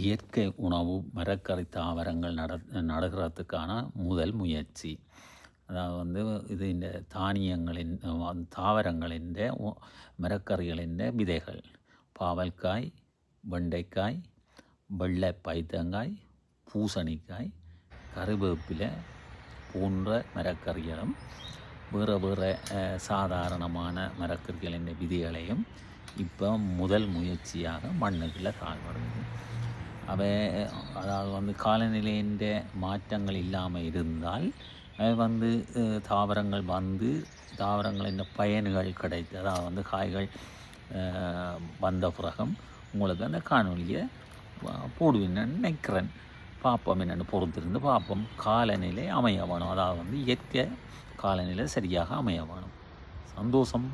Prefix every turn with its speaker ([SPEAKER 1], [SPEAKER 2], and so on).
[SPEAKER 1] இயற்கை உணவு மரக்கறி தாவரங்கள் நட நடுகிறதுக்கான முதல் முயற்சி. அதாவது வந்து இது இந்த தானியங்களின் தாவரங்களின் மரக்கறிகளின் விதைகள். பாவல்காய் வெண்டைக்காய் வெள்ளை பைத்தங்காய் பூசணிக்காய் கருவேப்பிலை போன்ற மரக்கறிகளும் வேறு வேறு சாதாரணமான மரக்கறிகளின் விதிகளையும் இப்போ முதல் முயற்சியாக மண்ணுக்குள்ளே தாழ்வடையுது. அவை அதாவது வந்து காலநிலையின் மாற்றங்கள் இல்லாமல் இருந்தால் வந்து தாவரங்கள் வந்து தாவரங்களின் பயன்கள் கிடைத்து அதாவது வந்து காய்கள் வந்த பிறகும் உங்களுக்கு அந்த காணொலியை போடுவேன்னு நினைக்கிறேன் பார்ப்போம் என்னென்னு பொறுத்திருந்து பார்ப்போம் காலநிலை அமைய வேணும் அதாவது வந்து இயற்கை காலநிலை சரியாக அமைய வேணும் சந்தோஷம்